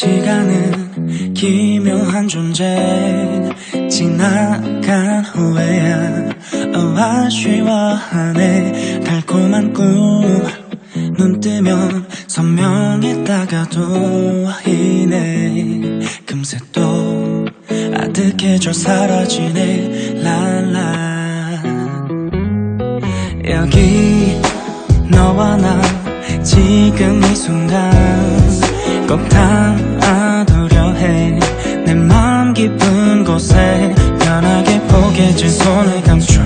시간은 기묘한 존재. 지나간 후에야 어, 아쉬워하네. 달콤한 꿈 눈 뜨면 선명했다가도 이내 금세 또 아득해져 사라지네. 랄라. 여기 너와 나 지금 이 순간 꼭닿 곳에 편하게 포개진 손을 감춰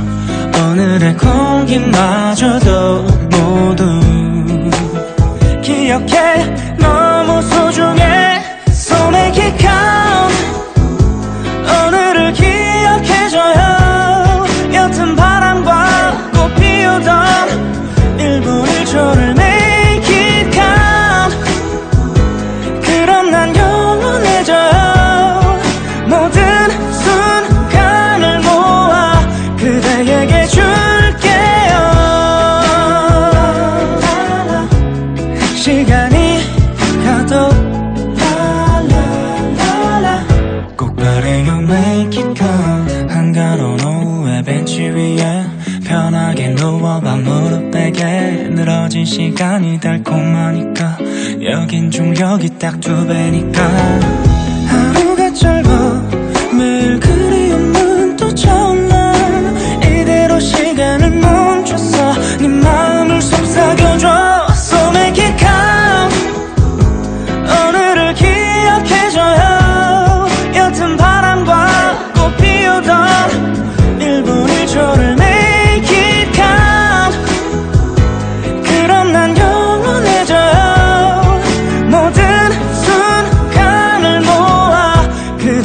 오늘의 공기마저도 시간이 가도 라라라라. 꼭 바래요 make it count 한가로운 오후에 벤치 위에 편하게 누워봐 무릎 베게 늘어진 시간이 달콤하니까. 여긴 중력이 딱 두 배니까